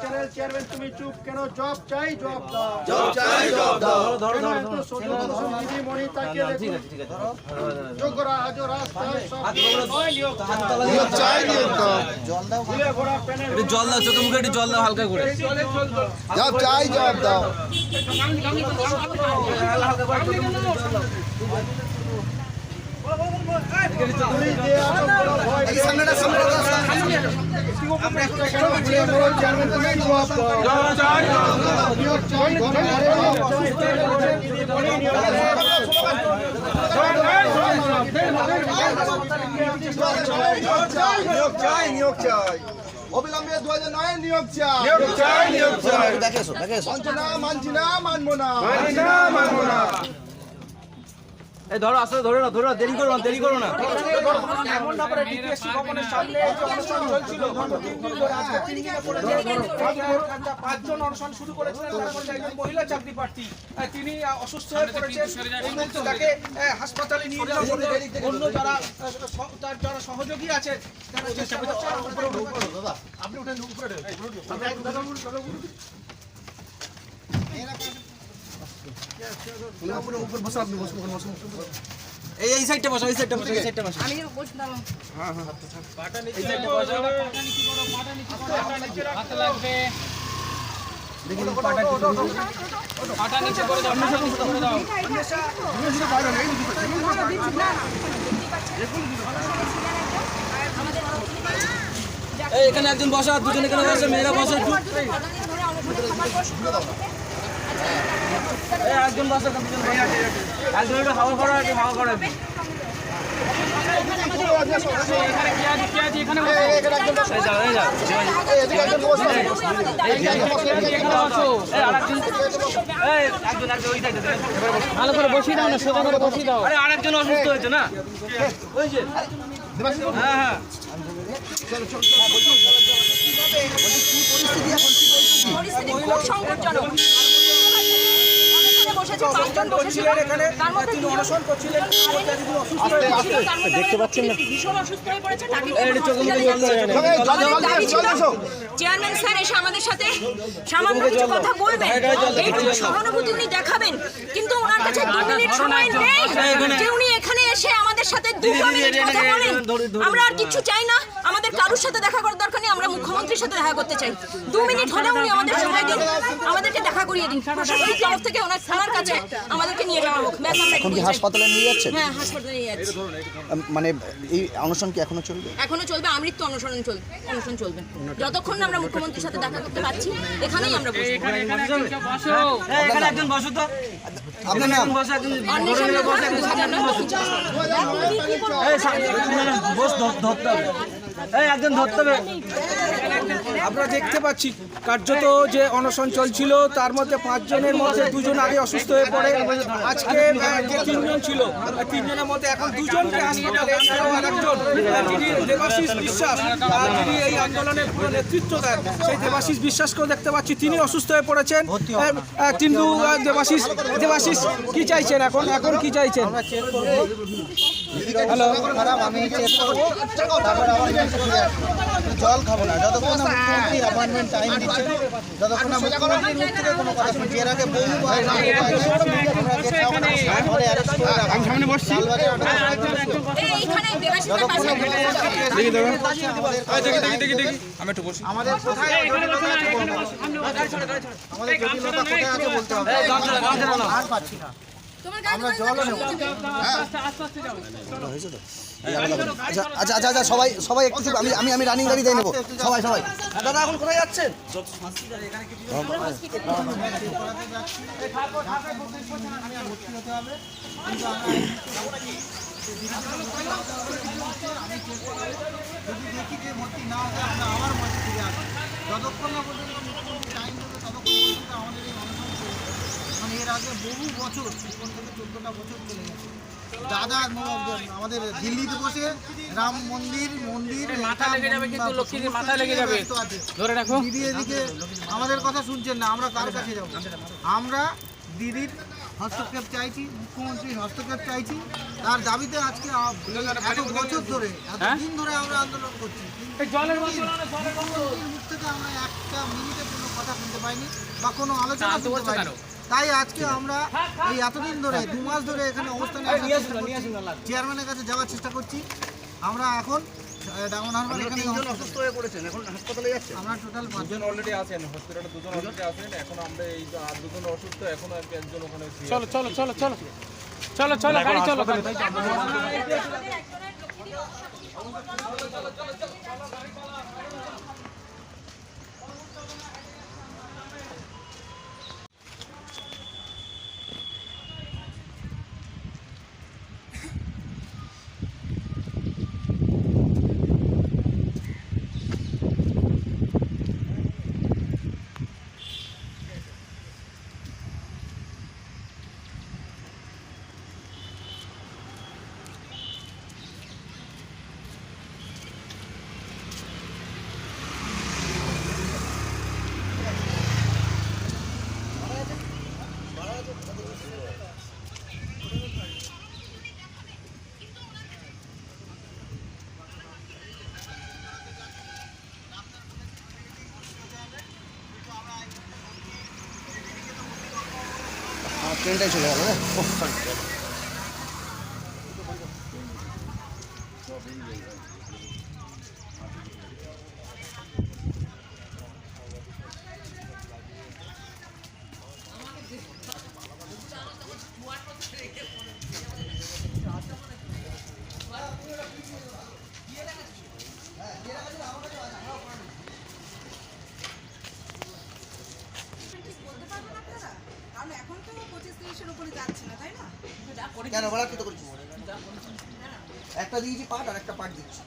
Channel chairman তুমি চুপ কেন? জব চাই জব দাও। জব চাই জব দাও। সোজা প্রশ্ন দিদিমণি তাকে দেখুন। যোগ্যরা আজও রাস্তায় সব নয় নিয়োগ চাই। নিয়োগ চাই নিয়োগ দাও। ঘুরে ঘোরা প্যানেল একটু জল দাও চোখে মুখে একটু জল দাও হালকা করে। জব চাই জব দাও। ভয় এই সামনেটা সামনেটা কেন ঘুরে ঘোরা চেয়ারম্যান তুমি জবাব দাও নিয়োগ চাই নিয়োগ চাই। অবিলম্বে দু হাজার নয় নিয়োগ চাই। নিয়োগ চাই নিয়োগ চাই। দেখে এসো দেখে এসো। মানছি না মানছি না মানবো না। মানছি না মানবো না। এই ধরো আসলে ধরো না ধরো না দেরি করো না দেরি করো না। এমন না করে ডিপিএসসি ভবনের সামনে যে অনশন চলছিল। গত তিন দিন ধরে। আজকে তিন দিনে করে পাঁচজন অনশন শুরু করেছিলেন তার মধ্যে একজন মহিলা চাকরি প্রার্থী তিনি অসুস্থ হয়ে পড়েছেন। এই মুহূর্তে তাকে হাসপাতালে নিয়ে যাওয়া হলো। অন্য যারা তার যারা সহযোগী আছেন তারা চেষ্টা করছেন উপরে আপনি উঠেন উপরে এই এই সাইডটা বসো এই সাইডটা বসো এই সাইডটা বসো আমি বসলাম। এই এখানে একজন বসো আর দুজন এখানে বসো মেয়েরা বসো একটু। করো করো একজন একজন ওই সাইডে ভালো করে বসিয়ে দাও না সোজা করে বসিয়ে দাও। আরে আরেকজন অসুস্থ হয়েছে না? ওই যে। হ্যাঁ হ্যাঁ। পরিস্থিতি খুব সংকটজনক। অনেকক্ষণে বসেছে, পাঁচজন বসেছিল, তার মধ্যে দেখতে পাচ্ছেন না? ভীষণ অসুস্থ হয়ে পড়েছে তাকে। চেয়ারম্যান স্যার এসে আমাদের সাথে সামান্য কিছু কথা বলবেন। এইটুকু সহানুভূতি উনি দেখাবেন কিন্তু ওনার কাছে দু মিনিট সময় নেই যে উনি এখানে এসে আমাদের সাথে দুটো মিনিট কথা বলেন। আমরা আর কিছু চাই না। আমাদের কারোর সাথে দেখা করার দরকার নেই আমরা মুখ্যমন্ত্রীর সাথে দেখা করতে চাই। দু মিনিট হলে উনি আমাদের সময় দিন। আমাদেরকে দেখা করিয়ে দিন। প্রশাসনিক তরফ থেকে ওনার থানার কাছে আমাদেরকে নিয়ে যাওয়া হোক। এখন কি হাসপাতালে নিয়ে যাচ্ছেন? হ্যাঁ হাসপাতালে নিয়ে যাচ্ছি। মানে এই অনশন কি এখনও চলবে? এখনও চলবে আমৃত্যু অনুসরণ চলবে অনুসরণ চলবে। যতক্ষণ না আমরা মুখ্যমন্ত্রীর সাথে দেখা করতে পারছি এখানেই আমরা এই এখানে একজন বসো। তো। আপনার নাম? বসো একজন বস ধর- ধরতে হবে। এই একজন ধরতে হবে। আমরা দেখতে পাচ্ছি কার্যত যে অনশন চলছিল তার মধ্যে পাঁচজনের মধ্যে দুজন আগে অসুস্থ হয়ে পড়ে। আজকে যে তিনজন ছিল তিনজনের মধ্যে এখন দুজনকে হাসপাতালে এছাড়াও আরেকজন যিনি দেবাশিস বিশ্বাস যিনি এই আন্দোলনের পুরো নেতৃত্ব দেন সেই দেবাশিস বিশ্বাসকেও দেখতে পাচ্ছি তিনি অসুস্থ হয়ে পড়েছেন। কিন্তু দেবাশিস দেবাশিস কি চাইছেন এখন? এখন কি চাইছেন? হ্যালো। আমি জল খাব না। যতক্ষণ না মুখ্যমন্ত্রী অ্যাপয়েন্টমেন্ট টাইম দিচ্ছে যতক্ষণ না মুখ্যমন্ত্রীর মুখ থেকে কোনো কথা শুনছি এর আগে পাশে আমাদের কোথায় জটিলতা। আমাদের কোথায় আছে বলতে হবে। আর পাচ্ছি না। আমরা আচ্ছা আচ্ছা আচ্ছা আচ্ছা সবাই সবাই একটু আমি আমি আমি রানিং গাড়ি দিয়ে নেব। সবাই সবাই। দাদা এখন কোথায় যাচ্ছেন? যদি দেখি যে ভর্তি না হতে আমরা আবার মঞ্চে ফিরে আসি যতক্ষণ না পর্যন্ত টাইম দেবে ততক্ষণ পর্যন্ত আমাদের এই অনশন চলবে মানে এর আগে বহু বছর তিপ্পন থেকে চোদ্দোটা বছর চলে গেছে। দাদা আমাদের দিল্লিতে বসে রাম মন্দির মন্দির মাথা লেগে যাবে কিন্তু লক্ষ্মীর মাথা লেগে যাবে। ধরে রাখো। দিদি এদিকে আমাদের কথা শুনছেন না আমরা কার কাছে যাব। আমরা দিদির হস্তক্ষেপ চাইছি মুখ্যমন্ত্রীর হস্তক্ষেপ চাইছি। তার দাবিতে আজকে এত বছর ধরে এত দিন ধরে আমরা আন্দোলন করছি। মুখ থেকে আমরা একটা মিনিটে কথা শুনতে পাইনি বা কোনো আলোচনা শুনতে পাইনি। তাই আজকে আমরা এই এতদিন ধরে দু মাস ধরে এখানে অবস্থানে চেয়ারম্যানের কাছে যাওয়ার চেষ্টা করছি। আমরা এখন হয়ে আমরা টোটাল পাঁচজন। অলরেডি আছেন হসপিটালে দুজন অলরেডি আছেন এখন আমরা এই যে আর দুজন অসুস্থ এখন আর কি একজন ওখানে চলো চলো চলো চলো। চলো চলো গাড়ি চলো ট্রেনটাই চলে গেল বলতে কেন? বলা কত করেছি একটা দিয়েছি পাট আর একটা পাট দিচ্ছি।